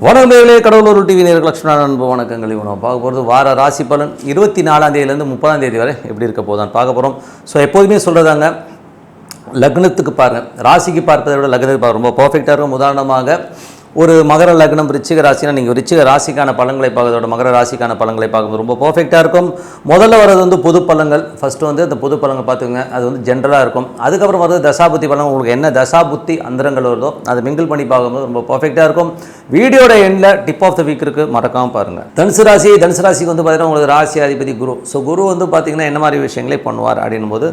வணக்கங்களே கடவுளூர் TV நேர்கள் லட்சுமண அன்பு வணக்கங்கள் இவனை பார்க்க போகிறது வார ராசி பலன் இருபத்தி நாலாம் தேதியிலேருந்து முப்பதாம் தேதி வரை எப்படி இருக்க போதான் பார்க்க போகிறோம் ஸோ எப்போதுமே சொல்கிறதாங்க லக்னத்துக்கு பாருங்கள் ராசிக்கு பார்ப்பதை விட லக்னத்துக்கு பார்க்க ரொம்ப பர்ஃபெக்டாக இருக்கும். உதாரணமாக ஒரு மகர லக்னம் ரிச்சிக ராசினா நீங்கள் ரிச்சிக ராசிக்கான பலன்களை பார்க்கறதோட மகர ராசிக்கான பலன்களை பார்க்கும்போது ரொம்ப பர்ஃபெக்டாக இருக்கும். முதல்ல வர்றது வந்து பொது பலன்கள். ஃபஸ்ட்டு வந்து அந்த பொது பலங்கள் பார்த்துங்க அது வந்து ஜென்ரலாக இருக்கும். அதுக்கப்புறம் வர்றது தசாபுத்தி பலன் உங்களுக்கு என்ன தசாபுத்தி அந்தரங்கள் வருதோ அதை மிங்கிள் பண்ணி பார்க்கும்போது ரொம்ப பர்ஃபெக்டாக இருக்கும். வீடியோட எண்டில் டிப் ஆஃப் த வீக் இருக்குது மறக்காமல் பாருங்கள் தனுசு ராசி தனுசு ராசிக்கு வந்து பார்த்தீங்கன்னா உங்களுக்கு ராசி அதிபதி குரு. ஸோ குரு வந்து பார்த்தீங்கன்னா என்ன மாதிரி விஷயங்களே பண்ணுவார் அப்படின்னும் போது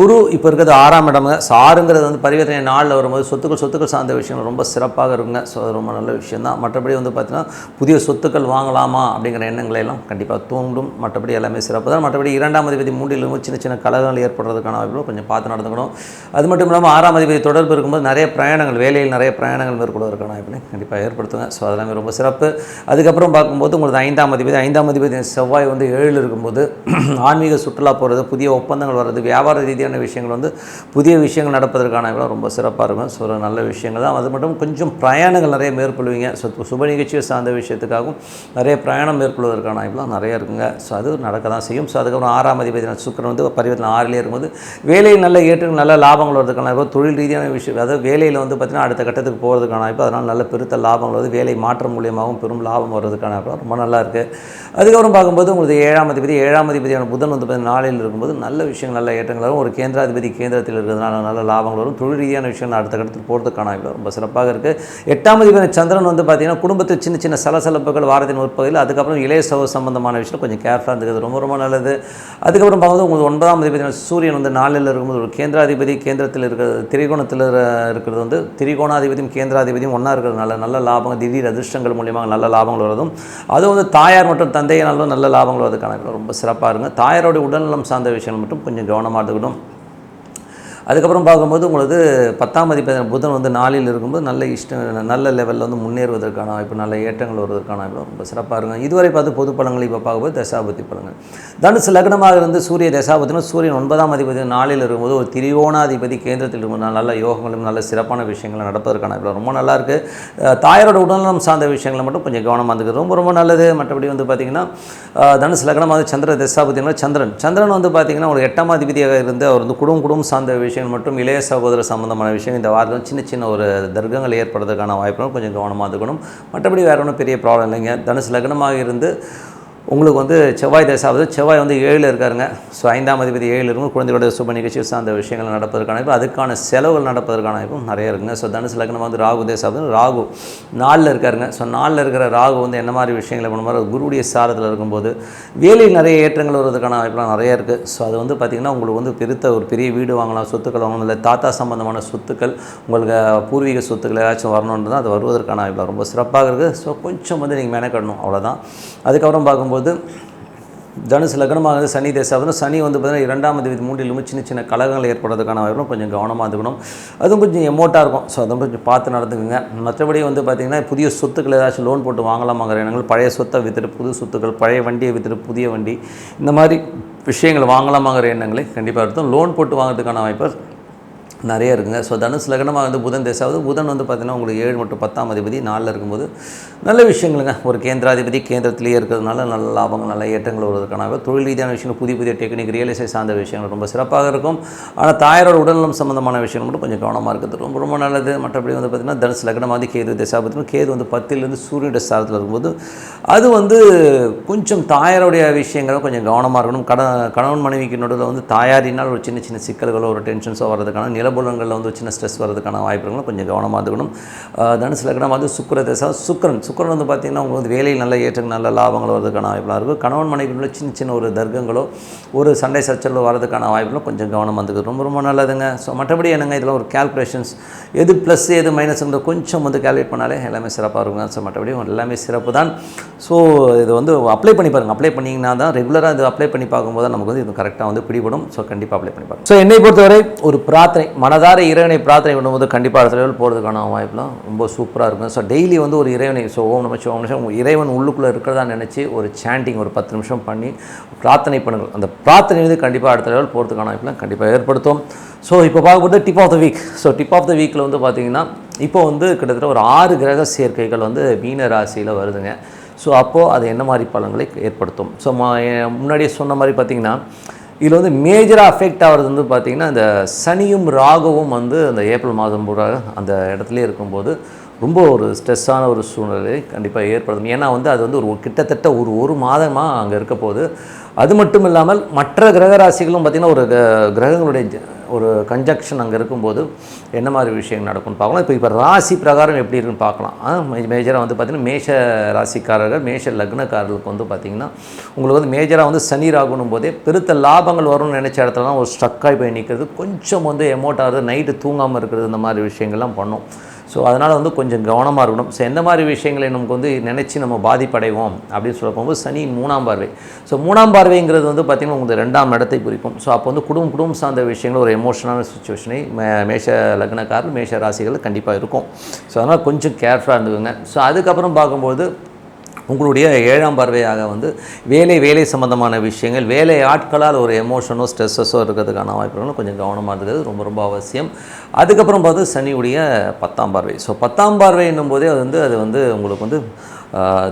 குரு இப்போ இருக்கிறது ஆறாம் இடம் சாருங்கிறது வந்து பரிவர்த்தனை நாளில் வரும்போது சொத்துக்கள் சொத்துக்கள் சார்ந்த விஷயங்கள் ரொம்ப சிறப்பாக இருக்குங்க. ஸோ அது ரொம்ப நல்ல விஷயம் தான் மற்றபடி வந்து பார்த்திங்கன்னா புதிய சொத்துக்கள் வாங்கலாமா அப்படிங்கிற எண்ணங்களை எல்லாம் கண்டிப்பாக தூண்டும். மற்றபடி எல்லாமே சிறப்பு தான். மற்றபடி இரண்டாம் அதிபதி மூன்றிலும் சின்ன சின்ன கலகங்கள் ஏற்படுறதுக்கான வாய்ப்புகள் கொஞ்சம் பார்த்து நடந்துக்கணும். அது மட்டும் இல்லாமல் ஆறாம் அதிபதி தொடர்பு இருக்கும்போது நிறைய பிரயாணங்கள் வேலையில் நிறைய பிரயாணங்கள் மேற்கொள்வதற்கான வாய்ப்புகளை கண்டிப்பாக ஏற்படுத்துங்க. ஸோ அதெல்லாமே ரொம்ப சிறப்பு. அதுக்கப்புறம் பார்க்கும்போது உங்களுக்கு ஐந்தாம் அதிபதி ஐந்தாம் அதிபதி செவ்வாய் வந்து ஏழில் இருக்கும்போது ஆன்மீக சுற்றுலா போகிறது புதிய ஒப்பந்தங்கள் வர்றது வியாபார ரீதியான விஷயங்கள் வந்து புதிய விஷயங்கள் நடப்பதற்கான ரொம்ப சிறப்பாக இருக்கும். ஸோ நல்ல விஷயங்கள் தான். அது மட்டும் கொஞ்சம் பிரயாணங்கள் நிறைய மேற்கொள்வீங்க. ஸோ சுப நிகழ்ச்சியை சார்ந்த விஷயத்துக்காகவும் நிறைய பிரயாணம் மேற்கொள்வதற்கான வாய்ப்புலாம் நிறைய இருக்குங்க. ஸோ அது நடக்க தான் செய்யும். ஸோ அதுக்கப்புறம் ஆறாம் அதிபதி சுக்கரன் வந்து பரிவர்த்தனை ஆறிலே இருக்கும்போது வேலையில் நல்ல ஏற்று நல்ல லாபங்கள் வரதுக்கான வாய்ப்பு தொழில் ரீதியான விஷயம் அதாவது வேலையில் வந்து பார்த்திங்கன்னா அடுத்த கட்டத்துக்கு போகிறதுக்கான வாய்ப்பு அதனால் நல்ல பெருத்த லாபங்கள் வருது வேலை மாற்றம் மூலியமாகவும் பெரும் லாபம் வர்றதுக்கான வாய்ப்பு ரொம்ப நல்லா இருக்குது அதுக்கப்புறம் பார்க்கும்போது உங்களுக்கு ஏழாம் அதிபதி ஏழாம் அதிபதியான புதன் வந்து பார்த்தீங்கன்னா நாளில் இருக்கும்போது நல்ல விஷயங்கள் நல்ல ஏற்றங்கள் வரும். ஒரு கேந்திராதிபதி கேந்திரத்தில் இருக்கிறதுனால நல்ல லாபங்கள் வரும். தொழில் ரீதியான விஷயங்கள் அடுத்த கட்டத்துக்கு போகிறதுக்கான வாய்ப்பு ரொம்ப சிறப்பாக இருக்குது எட்டாம் அதிபதி சந்திரன் வந்து பார்த்தீங்கன்னா குடும்பத்தில் சின்ன சின்ன சலசலப்புகள் வாரத்தின் உற்பத்தியில் அதுக்கப்புறம் இளைய சகோ சம்பந்தமான விஷயம் கொஞ்சம் கேர்ஃபுல்லாக இருந்துக்கிறது ரொம்ப ரொம்ப நல்லது. அதுக்கப்புறம் பார்க்கும்போது உங்களுக்கு ஒன்பதாம் அதிபதி சூரியன் வந்து நாளில் இருக்கும்போது ஒரு கேந்திராதிபதி கேந்திரத்தில் இருக்கிறது திரிகோணத்தில் இருக்கிறது வந்து திரிகோணாதிபதியும் கேந்திராதிபதியும் ஒன்றா இருக்கிறதுனால நல்ல லாபங்கள் திடீர் அதிர்ஷ்டங்கள் மூலியமாக நல்ல லாபங்கள் வருதும் அது வந்து தாயார் மற்றும் தந்தையினாலும் நல்ல லாபங்கள் வரதுக்கான கணக்கில் ரொம்ப சிறப்பாக இருங்க. தாயாரோட உடல்நலம் சார்ந்த விஷயங்கள் மட்டும் கொஞ்சம் கவனமாக இருந்துக்கணும். அதுக்கப்புறம் பார்க்கும்போது உங்களுக்கு பத்தாம் மதிப்பு புதன் வந்து நாளில் இருக்கும்போது நல்ல இஷ்டம் நல்ல லெவலில் வந்து முன்னேறுவதற்கான வாய்ப்பு நல்ல ஏற்றங்கள் வருவதற்கான வாய்ப்பு ரொம்ப சிறப்பாக இருக்கும். இதுவரை பார்த்து பொது பழங்கள் இப்போ பார்க்கும்போது தசாபதி பழங்கள் தனுசு லக்னமாக இருந்து சூரிய தசாபத்தினா சூரியன் ஒன்பதாம் அதிபதி நாளில் இருக்கும்போது ஒரு திரிகோணாதிபதி கேந்திரத்தில் இருக்கும்போது நல்ல யோகங்களும் நல்ல சிறப்பான விஷயங்களும் நடப்பதற்கான வாய்ப்பு ரொம்ப நல்லாயிருக்கு இருக்குது தாயாரோட உடல்நலம் சார்ந்த விஷயங்களை மட்டும் கொஞ்சம் கவனமாக இருக்குது ரொம்ப ரொம்ப நல்லது. மற்றபடி வந்து பார்த்திங்கன்னா தனுசு லக்னமாக சந்திர தசாபதினா சந்திரன். சந்திரன் வந்து பார்த்திங்கன்னா ஒரு எட்டாம் அதிபதியாக இருந்து அவர் வந்து குடும்பம் குடும்பம் சார்ந்த விஷயம் விஷயங்கள் மட்டும் இளைய சகோதர சம்மந்தமான விஷயம் இந்த வாரத்தில் சின்ன சின்ன ஒரு தர்க்கங்கள் ஏற்படுறதுக்கான வாய்ப்புகள் கொஞ்சம் கவனமாக இருக்கணும். மற்றபடி வேறு ஒன்றும் பெரிய ப்ராப்ளம் இல்லைங்க. தனுசு லக்னமாக இருந்து உங்களுக்கு வந்து செவ்வாய் தசாவது செவ்வாய் வந்து ஏழில் இருக்காருங்க. ஸோ ஐந்தாம் அதிபதி ஏழில் இருக்கும். குழந்தையோட சுப நிகழ்ச்சி சார்ந்த விஷயங்கள் நடப்பதற்கான இப்போ அதுக்கான செலவுகள் நடப்பதற்கான வாய்ப்பும் நிறைய இருக்குங்க. ஸோ தனுசு லக்னம் வந்து ராகு தேசாவது ராகு நாலில் இருக்காருங்க. ஸோ நாலில் இருக்கிற ராகு வந்து என்ன மாதிரி விஷயங்களை பண்ணுவார் குருவுடைய சாரத்தில் இருக்கும்போது வேலையில் நிறைய ஏற்றங்கள் வருவதற்கான வாய்ப்புலாம் நிறைய இருக்குது ஸோ அது வந்து பார்த்திங்கன்னா உங்களுக்கு வந்து பெருத்த ஒரு பெரிய வீடு வாங்கலாம் சொத்துக்கள் வாங்கணும் இல்லை தாத்தா சம்பந்தமான சொத்துக்கள் உங்களுக்கு பூர்வீக சொத்துக்கள் ஏதாச்சும் வரணுன்றது அது வருவதற்கான வாய்ப்பு ரொம்ப சிறப்பாக இருக்குது ஸோ கொஞ்சம் வந்து நீங்கள் மெனக்கடணும் அவ்வளோதான் அதுக்கப்புறம் பார்க்கும்போது தனுசு லக்னமாக வந்து சனி தேசாவது சனி வந்து பார்த்தீங்கன்னா இரண்டாம் தேதி மூன்றிலும் சின்ன சின்ன கலகங்கள் ஏற்படுறதுக்கான வரும் கொஞ்சம் கவனமாக இருந்துக்கணும் அதுவும் கொஞ்சம் எமோட்டாக இருக்கும். ஸோ அதுவும் கொஞ்சம் பார்த்து நடந்துக்குங்க. மற்றபடி வந்து பார்த்திங்கன்னா புதிய சொத்துக்கள் ஏதாச்சும் லோன் போட்டு வாங்கலாமாங்கிற எண்ணங்கள் பழைய சொத்தை விற்றுட்டு புது சொத்துக்கள் பழைய வண்டியை விற்றுட்டு புதிய வண்டி இந்த மாதிரி விஷயங்கள் வாங்கலாமாங்கிற எண்ணங்களை கண்டிப்பாக இருக்கும் லோன் போட்டு வாங்குறதுக்கான வாய்ப்பு நிறைய இருக்குங்க. ஸோ தனுசு லக்னமாக வந்து புதன் தேசாவது புதன் வந்து பார்த்திங்கன்னா உங்களுக்கு ஏழு மற்றும் பத்தாம் அதிபதி நாளில் இருக்கும்போது நல்ல விஷயங்களுங்க. ஒரு கேந்திராதிபதி கேந்திரத்திலேயே இருக்கிறதுனால நல்ல லாபங்கள் நல்ல ஏற்றங்கள் வருவதற்கான தொழில் ரீதியான விஷயங்கள் புதிய புதிய டெக்னிக் ரியல் எஸ்டேட் சார்ந்த விஷயங்கள் ரொம்ப சிறப்பாக இருக்கும். ஆனால் தாயாரோட உடல்நலம் சம்மந்தமான விஷயங்கள் மட்டும் கொஞ்சம் கவனமாக இருக்கிறது ரொம்ப ரொம்ப நல்லது. மற்றபடி வந்து பார்த்திங்கன்னா தனுசு லக்னமாக வந்து கேது தேசாபத்திலும் கேது வந்து பத்திலேருந்து சூரியனுடைய சாரத்தில் இருக்கும்போது அது வந்து கொஞ்சம் தாயாருடைய விஷயங்கள் கொஞ்சம் கவனமாக இருக்கணும். கட கணவன் மனைவிக்கு நடுவில் வந்து தாயாரினால் ஒரு சின்ன சின்ன சிக்கல்களோ ஒரு டென்ஷன்ஸோ வர்றதுக்கான நிலபுலங்களில் வந்து ஒரு சின்ன ஸ்ட்ரெஸ் வர்றதுக்கான வாய்ப்புகளும் கொஞ்சம் கவனமாக இருக்கணும். தனுசு லக்னம் வந்து சுக்கர தசா சுக்கரன். சுக்கரன் வந்து பார்த்திங்கன்னா உங்களுக்கு வந்து வேலையில் நல்ல ஏற்றங்கள் நல்ல லாபங்கள் வர்றதுக்கான வாய்ப்புலாம் இருக்கும் கணவன் மனைவிக்குள்ள சின்ன சின்ன ஒரு தர்க்கங்களோ ஒரு சண்டை சச்சரவு வரதுக்கான வாய்ப்புகளும் கொஞ்சம் கவனமாக இருக்குது. ரொம்ப ரொம்ப நல்லதுங்க. ஸோ மற்றபடி என்னங்க இதில் ஒரு கேல்குலேஷன்ஸ் எது ப்ளஸ் எது மைனஸ்ன்ற கொஞ்சம் வந்து கேல்குலேட் பண்ணாலே எல்லாமே சிறப்பாக இருக்குங்க. ஸோ மற்றபடி எல்லாமே சிறப்பு தான். ஸோ இது வந்து அப்ளை பண்ணி பாருங்கள் அப்ளை பண்ணிங்கன்னா தான் ரெகுலராக இது அப்ளை பண்ணி பார்க்கும்போது நமக்கு வந்து இது கரெக்டாக வந்து பிடிபடும். ஸோ கண்டிப்பாக அப்ளை பண்ணி பாருங்க. ஸோ என்னை பொறுத்தவரை ஒரு பிரார்த்தனை மனதார இறைவனை பிரார்த்தனை பண்ணும்போது கண்டிப்பாக அடுத்த லெவல் போகிறதுக்கான வாய்ப்புலாம் ரொம்ப சூப்பராக இருக்கும். ஸோ டெய்லி வந்து ஒரு இறைவனை ஸோ ஓம் நம ஓம் நிமிஷம் இறைவன் உள்ளுக்குள்ளே இருக்கிறதா நினச்சி ஒரு சாண்டிங் ஒரு பத்து நிமிஷம் பண்ணி பிரார்த்தனை பண்ணுங்கள். அந்த பிரார்த்தனை வந்து கண்டிப்பாக அடுத்த லெவல் போகிறதுக்கான வாய்ப்புலாம் கண்டிப்பாக ஏற்படுத்தும். ஸோ இப்போ பார்க்கும்போது tip of the week so tip of the வீக்கில் வந்து பார்த்திங்கன்னா இப்போ வந்து கிட்டத்தட்ட ஒரு ஆறு கிரக சேர்க்கைகள் வந்து மீன ராசியில் வருதுங்க. ஸோ அப்போது அது என்ன மாதிரி பலன்களை ஏற்படுத்தும்? ஸோ முன்னாடியே சொன்ன மாதிரி பார்த்திங்கன்னா இதில் வந்து மேஜராக அஃபெக்ட் ஆகிறது வந்து பார்த்திங்கன்னா இந்த சனியும் ராகுவும் வந்து அந்த ஏப்ரல் மாதம் பூரா அந்த இடத்துலேயே இருக்கும்போது ரொம்ப ஒரு ஸ்ட்ரெஸ்ஸான ஒரு சூழ்நிலை கண்டிப்பாக ஏற்படுத்தும் ஏன்னா வந்து அது வந்து ஒரு கிட்டத்தட்ட ஒரு ஒரு மாதமாக அங்கே இருக்க போகுது. அது மட்டும் இல்லாமல் மற்ற கிரக ராசிகளும் பார்த்திங்கன்னா ஒரு கிரகங்களுடைய ஜ- ஒரு கன்ஜக்ஷன் அங்கே இருக்கும்போது என்ன மாதிரி விஷயங்கள் நடக்கும்னு பார்க்கலாம். இப்போ இப்போ ராசி பிரகாரம் எப்படி இருக்குன்னு பார்க்கலாம். மேஜராக வந்து பார்த்திங்கன்னா மேஷ ராசிக்காரர்கள் மேஷ லக்னக்காரர்களுக்கு வந்து பார்த்திங்கன்னா உங்களுக்கு வந்து மேஜராக வந்து சனி ராகுனும் போதே பெருத்த லாபங்கள் வரும்னு நினச்ச இடத்துலலாம் ஒரு ஸ்ட்ரக்காகி போய் நிற்கிறது கொஞ்சம் வந்து எமோட் ஆகுது நைட்டு தூங்காமல் இருக்கிறது இந்த மாதிரி விஷயங்கள்லாம் பண்ணும். ஸோ அதனால் வந்து கொஞ்சம் கவனமாக இருக்கணும். ஸோ எந்த மாதிரி விஷயங்களை நமக்கு வந்து நினச்சி நம்ம பாதிப்படைவோம் அப்படின்னு சொல்ல போகும்போது சனி மூணாம் பார்வை. ஸோ மூணாம் பார்வைங்கிறது வந்து பார்த்திங்கன்னா உங்களுக்கு ரெண்டாம் இடத்தை குறிக்கும். ஸோ அப்போ வந்து குடும்பம் குடும்பம் சார்ந்த விஷயங்கள் ஒரு எமோஷனல் சுச்சுவேஷனை மே மேஷ லக்னக்காரர் மேஷ ராசிகள் கண்டிப்பாக இருக்கும். ஸோ அதனால் கொஞ்சம் கேர்ஃபுல்லாக இருந்துக்குங்க. ஸோ அதுக்கப்புறம் பார்க்கும்போது உங்களுடைய ஏழாம் பார்வையாக வந்து வேலை வேலை சம்பந்தமான விஷயங்கள் வேலை ஆட்களால் ஒரு எமோஷனோ ஸ்ட்ரெஸ்ஸஸோ இருக்கிறதுக்கான வாய்ப்புகளும் கொஞ்சம் கவனமாக இருக்கிறது ரொம்ப ரொம்ப அவசியம். அதுக்கப்புறம் பார்த்து சனியுடைய பத்தாம் பார்வை. ஸோ பத்தாம் பார்வை என்னும் போதே அது வந்து அது வந்து உங்களுக்கு வந்து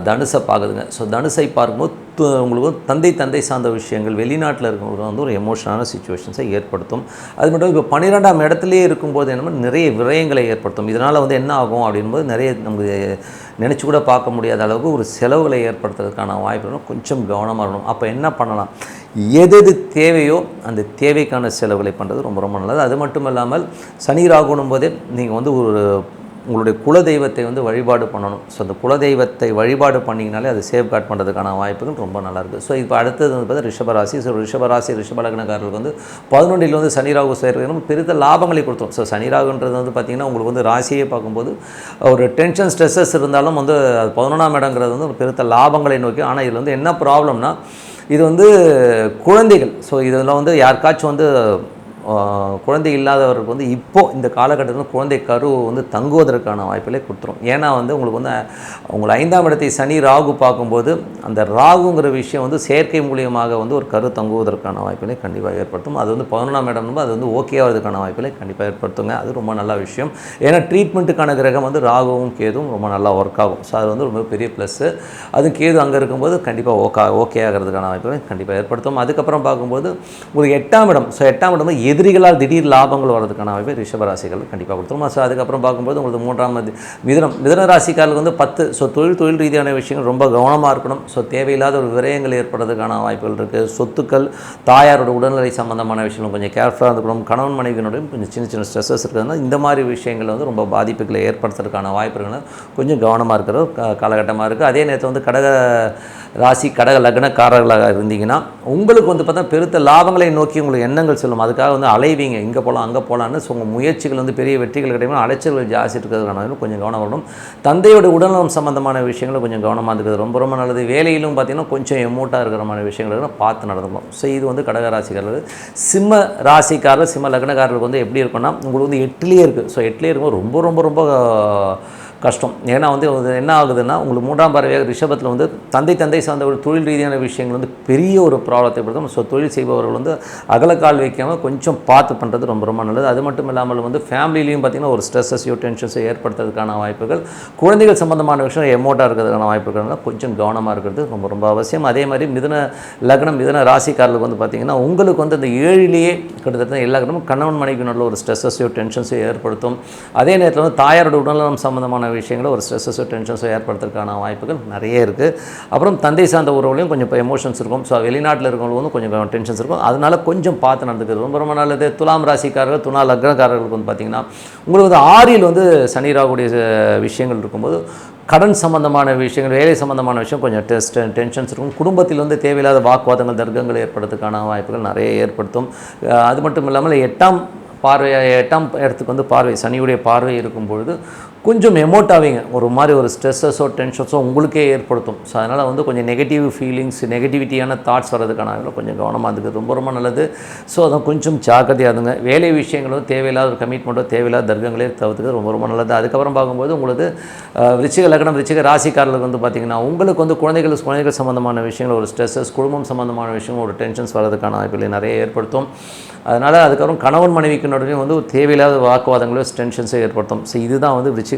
தனுசை பார்க்குதுங்க. ஸோ தனுசை பார்க்கும்போது உங்களுக்கு தந்தை தந்தை சார்ந்த விஷயங்கள் வெளிநாட்டில் இருக்கிறவங்க வந்து ஒரு எமோஷனான சுச்சுவேஷன்ஸை ஏற்படுத்தும். அது மட்டும் இப்போ பன்னிரெண்டாம் இடத்துலேயே இருக்கும்போது என்னமோ நிறைய விரயங்களை ஏற்படுத்தும். இதனால் வந்து என்ன ஆகும் அப்படின்போது நிறைய நமக்கு நினச்சி கூட பார்க்க முடியாத அளவுக்கு ஒரு செலவுகளை ஏற்படுத்துறதுக்கான வாய்ப்பு கொஞ்சம் கவனமாக இருக்கணும். அப்போ என்ன பண்ணலாம்? எது எது தேவையோ அந்த தேவைக்கான செலவுகளை பண்ணுறது ரொம்ப ரொம்ப நல்லது. அது மட்டும் இல்லாமல் சனி ராகுனும் போதே நீங்கள் வந்து ஒரு உங்களுடைய குலதெய்வத்தை வந்து வழிபாடு பண்ணணும். ஸோ அந்த குலதெய்வத்தை வழிபாடு பண்ணிங்கனாலே அது சேஃப்கார்ட் பண்ணுறதுக்கான வாய்ப்புகள் ரொம்ப நல்லாயிருக்கு. ஸோ இப்போ அடுத்தது வந்து பார்த்தா ரிஷபராசி. ஸோ ரிஷபராசி ரிஷபலக்னக்காரர்களுக்கு வந்து பதினொன்றில் வந்து சனி ராகு சேர்க்கணும் பெருத்த லாபங்களை கொடுத்தோம் ஸோ சனி ராகுன்றது வந்து பார்த்திங்கன்னா உங்களுக்கு வந்து ராசியே பார்க்கும்போது ஒரு டென்ஷன் ஸ்ட்ரெஸ்ஸஸ் இருந்தாலும் வந்து அது பதினொன்றாம் இடங்கிறது வந்து பெருத்த லாபங்களை நோக்கி. ஆனால் இதில் வந்து என்ன ப்ராப்ளம்னா இது வந்து குழந்தைகள். ஸோ இதெல்லாம் வந்து யாருக்காச்சும் வந்து குழந்தை இல்லாதவருக்கு வந்து இப்போது இந்த காலகட்டத்தில் குழந்தை கரு வந்து தங்குவதற்கான வாய்ப்புகளை கொடுத்துரும். ஏன்னா வந்து உங்களுக்கு வந்து உங்களை ஐந்தாம் இடத்தை சனி ராகு பார்க்கும்போது அந்த ராகுங்கிற விஷயம் வந்து செயற்கை மூலியமாக வந்து ஒரு கரு தங்குவதற்கான வாய்ப்புகளை கண்டிப்பாக ஏற்படுத்தும். அது வந்து பதினொன்றாம் இடம்னு அது வந்து ஓகே ஆகிறதுக்கான வாய்ப்புகளை கண்டிப்பாக ஏற்படுத்துங்க. அது ரொம்ப நல்ல விஷயம். ஏன்னா ட்ரீட்மெண்ட்டுக்கான கிரகம் வந்து ராகுவும் கேதுவும் ரொம்ப நல்லா ஒர்க் ஆகும். ஸோ அது வந்து ரொம்ப பெரிய ப்ளஸ்ஸு அது கேது அங்கே இருக்கும்போது கண்டிப்பாக ஓகே ஓகே ஆகிறதுக்கான வாய்ப்புகளை கண்டிப்பாக ஏற்படுத்தும். அதுக்கப்புறம் பார்க்கும்போது உங்களுக்கு எட்டாம் இடம். ஸோ எட்டாம் இடம் வந்து எதிரிகளால் திடீர் லாபங்கள் வர்றதுக்கான வாய்ப்பை ரிஷபராசிகள் கண்டிப்பாக கொடுத்துரும். ஸோ அதுக்கப்புறம் பார்க்கும்போது உங்களுக்கு மூன்றாம் மிதனம் மிதன ராசிக்காரர்களுக்கு வந்து பத்து ஸோ தொழில் தொழில் ரீதியான விஷயங்கள் ரொம்ப கவனமாக இருக்கணும். ஸோ தேவையில்லாத ஒரு விரயங்கள் ஏற்படுறதுக்கான வாய்ப்புகள் இருக்குது சொத்துக்கள் தாயாரோட உடல்நிலை சம்பந்தமான விஷயங்கள் கொஞ்சம் கேர்ஃபுல்லாக இருக்கணும். கணவன் மனைவியினுடைய கொஞ்சம் சின்ன சின்ன ஸ்ட்ரெஸ்ஸஸ் இருக்கிறதுனால இந்த மாதிரி விஷயங்கள் வந்து ரொம்ப பாதிப்புகளை ஏற்படுத்துறதுக்கான வாய்ப்புகள் கொஞ்சம் கவனமாக இருக்கிற காலகட்டமாக இருக்குது அதே நேரத்தில் வந்து கடக ராசி கடக லக்னக்காரர்களாக இருந்தீங்கன்னா உங்களுக்கு வந்து பார்த்தா பெருத்த லாபங்களை நோக்கி உங்களுக்கு எண்ணங்கள் செல்லும். அதுக்காக வந்து அலைவீங்க. இங்கே போகலாம் அங்கே போகலான்னு ஸோ உங்கள் முயற்சிகள் வந்து பெரிய வெற்றிகள் கிடைக்கும் அலைச்சல்கள் ஜாஸ்தி இருக்கிறதுக்கான கொஞ்சம் கவனம் வரணும் தந்தையோட உடல்நலம் சம்மந்தமான விஷயங்களும் கொஞ்சம் கவனமாக இருக்கிறது. ரொம்ப ரொம்ப நல்லது. வேலையிலும் பார்த்தீங்கன்னா கொஞ்சம் எமோட்டாக இருக்கிற மாதிரி விஷயங்கள் பார்த்து நடந்துக்கணும். ஸோ இது வந்து கடக ராசிக்காரர்கள் சிம்ம ராசிக்காரர் சிம்ம லக்னக்காரர்களுக்கு வந்து எப்படி இருக்குன்னா உங்களுக்கு வந்து எட்டுலேயே இருக்குது ஸோ எட்டுலேயே இருக்கும்போது ரொம்ப ரொம்ப ரொம்ப கஷ்டம். ஏன்னா வந்து என்ன ஆகுதுன்னா உங்களுக்கு மூன்றாம் பறவையாக ரிஷபத்தில் வந்து தந்தை தந்தை சார்ந்த ஒரு தொழில் ரீதியான விஷயங்கள் வந்து பெரிய ஒரு ப்ராப்ளத்தை கொடுக்கும் ஸோ தொழில் செய்பவர்கள் வந்து அகலக்கால் வைக்காமல் கொஞ்சம் பார்த்து பண்ணுறது ரொம்ப ரொம்ப நல்லது. அது மட்டும் இல்லாமல் வந்து ஃபேமிலிலையும் பார்த்திங்கன்னா ஒரு ஸ்ட்ரெஸ்ஸஸையோ டென்ஷன்ஸோ ஏற்படுத்துறதுக்கான வாய்ப்புகள். குழந்தைகள் சம்பந்தமான விஷயம் எமோட்டாக இருக்கிறதுக்கான வாய்ப்புகள்னால கொஞ்சம் கவனமாக இருக்கிறது ரொம்ப ரொம்ப அவசியம். அதே மாதிரி மிதன லக்னம் மிதன ராசிக்காரர்களுக்கு வந்து பார்த்திங்கன்னா உங்களுக்கு வந்து அந்த ஏழிலேயே கிட்டத்தட்ட எல்லா கணவன் மனைவி நல்ல ஒரு ஸ்ட்ரெஸ்ஸஸையோ டென்ஷன்ஸையோ ஏற்படுத்தும். அதே நேரத்தில் வந்து தாயாரோட உடல்நலம் சம்மந்தமான விஷயங்களை ஒரு ஸ்ட்ரெஸ்ஸஸோ டென்ஷன்ஸோ ஏற்படுத்துறதுக்கான வாய்ப்புகள் நிறைய இருக்குது அப்புறம் தந்தை சார்ந்த உறவுலையும் கொஞ்சம் இப்போ எமோஷன்ஸ் இருக்கும். ஸோ வெளிநாட்டில் இருக்கவங்களுக்கு வந்து கொஞ்சம் டென்ஷன்ஸ் இருக்கும். அதனால் கொஞ்சம் பார்த்து நடந்துக்கிறது ரொம்ப ரொம்ப நல்லது. துலாம் ராசிக்காரர்கள் துணா லக்னக்காரர்களுக்கு வந்து பார்த்திங்கன்னா உங்களுக்கு வந்து ஆறில் வந்து சனி ராகுடைய விஷயங்கள் இருக்கும்போது கடன் சம்பந்தமான விஷயங்கள் வேலை சம்பந்தமான விஷயம் கொஞ்சம் டெஸ்ட் டென்ஷன்ஸ் இருக்கும். குடும்பத்தில் வந்து தேவையில்லாத வாக்குவாதங்கள் தர்க்கங்கள் ஏற்படுறதுக்கான வாய்ப்புகள் நிறைய ஏற்படுத்தும். அது மட்டும் இல்லாமல் எட்டாம் பார்வை எட்டாம் இடத்துக்கு வந்து பார்வை சனியுடைய பார்வை இருக்கும் பொழுது கொஞ்சம் எமோட் ஆவீங்க. ஒரு மாதிரி ஒரு ஸ்ட்ரெஸ்ஸஸோ டென்ஷன்ஸோ உங்களுக்கே ஏற்படுத்தும். ஸோ அதனால் வந்து கொஞ்சம் நெகட்டிவ் ஃபீலிங்ஸ் நெகட்டிவிட்டியான தாட்ஸ் வர்றதுக்கான கொஞ்சம் கவனமாக இருக்குது ரொம்ப ரொம்ப நல்லது. ஸோ அதை கொஞ்சம் ஜாக்கிரதையாக இருங்க. வேலை விஷயங்களும் தேவையில்லாத ஒரு கமிட்மெண்ட்டோ தேவையில்லாத தர்க்கங்களே தவிர்த்துக்கிறது ரொம்ப ரொம்ப நல்லது. அதுக்கப்புறம் பார்க்கும்போது உங்களுக்கு விருச்சிக லக்னம் விருச்சிக ராசிக்காரர்களுக்கு வந்து பார்த்திங்கன்னா உங்களுக்கு வந்து குழந்தைகள் குழந்தைகள் சம்மந்தமான விஷயங்கள் ஒரு ஸ்ட்ரெஸ்ஸஸ் குடும்பம் சம்மந்தமான விஷயங்கள் ஒரு டென்ஷன்ஸ் வர்றதுக்கான வாய்ப்புகளை நிறைய ஏற்படுத்தும். அதனால் அதுக்கப்புறம் கணவன் மனைவிக்கு நடுவே வந்து தேவையில்லாத வாக்குவாதங்களோ டென்ஷன்ஸை ஏற்படுத்தும். ஸோ இதுதான் வந்து விருச்சிக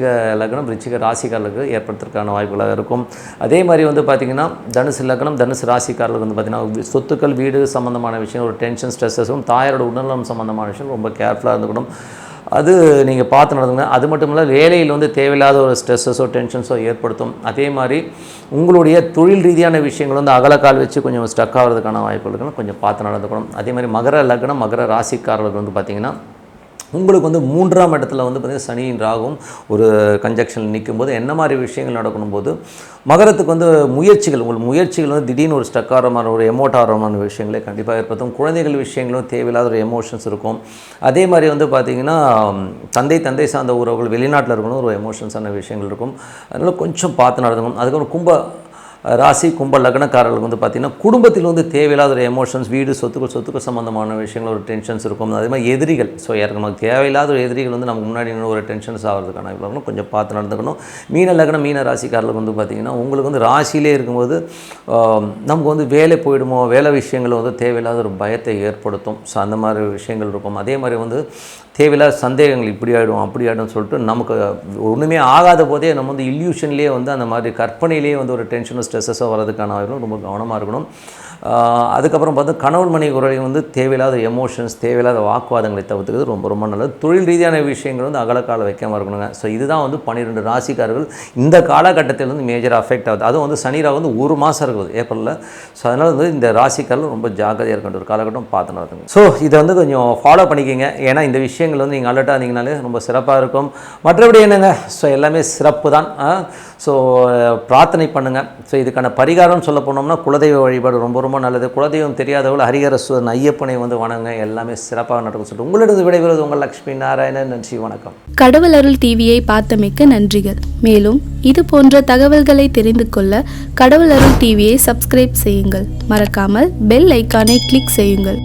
லக்னம் விருச்சிக ராசிக்காரர்களுக்கு ஏற்படுத்துறதுக்கான வாய்ப்புகளாக இருக்கும். அதே மாதிரி வந்து பார்த்திங்கன்னா தனுசு லக்னம் தனுசு ராசிக்காரர்களுக்கு வந்து பார்த்திங்கன்னா சொத்துக்கள் வீடு சம்மந்தமான விஷயம் ஒரு டென்ஷன் ஸ்ட்ரெஸ்ஸஸும் தாயாரோட உடல்நலம் சம்மந்தமான விஷயம் ரொம்ப கேர்ஃபுல்லாக இருந்துக்கணும். அது நீங்கள் பார்த்து நடந்துங்க அது மட்டும் இல்லை வேலையில் வந்து தேவையில்லாத ஒரு ஸ்ட்ரெஸ்ஸஸோ டென்ஷன்ஸோ ஏற்படுத்தும். அதே மாதிரி உங்களுடைய தொழில் ரீதியான விஷயங்கள் வந்து அகலக்கால் வச்சு கொஞ்சம் ஸ்டக் ஆகிறதுக்கான வாய்ப்புகளுக்கு கொஞ்சம் பார்த்து நடந்துக்கணும். அதே மாதிரி மகர லக்னம் மகர ராசிக்காரர்களுக்கு வந்து பார்த்திங்கன்னா உங்களுக்கு வந்து மூன்றாம் இடத்துல வந்து பார்த்திங்கன்னா சனியின் ராகும் ஒரு கன்ஜக்ஷன் நிற்கும்போது என்ன மாதிரி விஷயங்கள் நடக்கணும் போது மகரத்துக்கு வந்து முயற்சிகள் உங்கள் முயற்சிகள் வந்து திடீர்னு ஒரு ஸ்டக்காரமான ஒரு எமோட் விஷயங்களே கண்டிப்பாக ஏற்படுத்தும். குழந்தைகள் விஷயங்களும் தேவையில்லாத ஒரு எமோஷன்ஸ் இருக்கும். அதே மாதிரி வந்து பார்த்திங்கன்னா தந்தை தந்தை சார்ந்த உறவுகள் வெளிநாட்டில் இருக்கணும் ஒரு எமோஷன்ஸான விஷயங்கள் இருக்கும். அதனால் கொஞ்சம் பார்த்து நடந்துக்கணும். அதுக்கப்புறம் கும்ப ராசி கும்ப லக்னக்காரர்களுக்கு வந்து பார்த்திங்கன்னா குடும்பத்தில் வந்து தேவையில்லாத ஒரு எமோஷன்ஸ் வீடு சொத்துக்கள் சொத்துக்கள் சம்மந்தமான விஷயங்கள் ஒரு டென்ஷன்ஸ் இருக்கும். அதே மாதிரி எதிரிகள். ஸோ யாருக்கு நமக்கு தேவையில்லாத ஒரு எதிரிகள் வந்து நமக்கு முன்னாடி ஒரு டென்ஷன்ஸ் ஆகிறதுக்கான இருக்கணும் கொஞ்சம் பார்த்து நடந்துக்கணும். மீன லக்னம் மீன ராசிக்காரர்களுக்கு வந்து பார்த்திங்கன்னா உங்களுக்கு வந்து ராசியிலே இருக்கும்போது நமக்கு வந்து வேலை போயிடுமோ வேலை விஷயங்கள் வந்து தேவையில்லாத ஒரு பயத்தை ஏற்படுத்தும். ஸோ அந்த மாதிரி விஷயங்கள் இருக்கும். அதே மாதிரி வந்து தேவையில்லாத சந்தேகங்கள் இப்படி ஆகிடும் அப்படி ஆகிடும்னு சொல்லிட்டு நமக்கு ஒன்றுமே ஆகாத போதே நம்ம வந்து இல்யூஷன்லேயே வந்து அந்த மாதிரி கற்பனையிலேயே வந்து ஒரு டென்ஷனும் ஸ்ட்ரெஸ்ஸஸோ வரதுக்கான வாய்ப்புகள் ரொம்ப கவனமாக இருக்கணும். அதுக்கப்புறம் பார்த்து கணவன் மனைவி உறவில் வந்து தேவையில்லாத எமோஷன்ஸ் தேவையில்லாத வாக்குவாதங்களை தவிர்த்துக்கிறது ரொம்ப ரொம்ப நல்லது. தொழில் ரீதியான விஷயங்கள் வந்து அகலக்கால வைக்காமல் இருக்கணுங்க. ஸோ இதுதான் வந்து பன்னிரெண்டு ராசிக்காரர்கள் இந்த காலகட்டத்தில் வந்து மேஜர் அஃபெக்ட் ஆகுது. அதுவும் வந்து சனிராக வந்து ஒரு மாதம் இருக்குது ஏப்ரலில். ஸோ அதனால் வந்து இந்த ராசிக்காரர்கள் ரொம்ப ஜாக்கிரதையாக இருக்கின்ற ஒரு காலகட்டம் பார்த்து நடத்துங்க ஸோ இதை வந்து கொஞ்சம் ஃபாலோ பண்ணிக்கிங்க. ஏன்னா இந்த விஷயங்கள் வந்து நீங்கள் அலர்ட்டாக இருந்தீங்கனாலே ரொம்ப சிறப்பாக இருக்கும். மற்றபடி என்னங்க? ஸோ எல்லாமே சிறப்பு தான். ஸோ பிரார்த்தனை பண்ணுங்கள் ஸோ இதுக்கான பரிகாரம்னு சொல்ல போனோம்னா குலதெய்வ வழிபாடு ரொம்ப ரொம்ப நல்லது. குலதெய்வம் தெரியாதவர்கள் ஹரிஹரஸ்வரன் ஐயப்பனை வந்து வணங்க எல்லாமே சிறப்பாக நடக்கும் சொல்லிட்டு உங்களிடது விடைபெறுவது உங்கள் லக்ஷ்மி நாராயணன். நன்றி வணக்கம். கடவுள் அருள் டிவியை பார்த்தமைக்க நன்றிகள். மேலும் இது போன்ற தகவல்களை தெரிந்து கொள்ள கடவுள் அருள் டிவியை சப்ஸ்கிரைப் செய்யுங்கள். மறக்காமல் பெல் ஐக்கானை கிளிக் செய்யுங்கள்.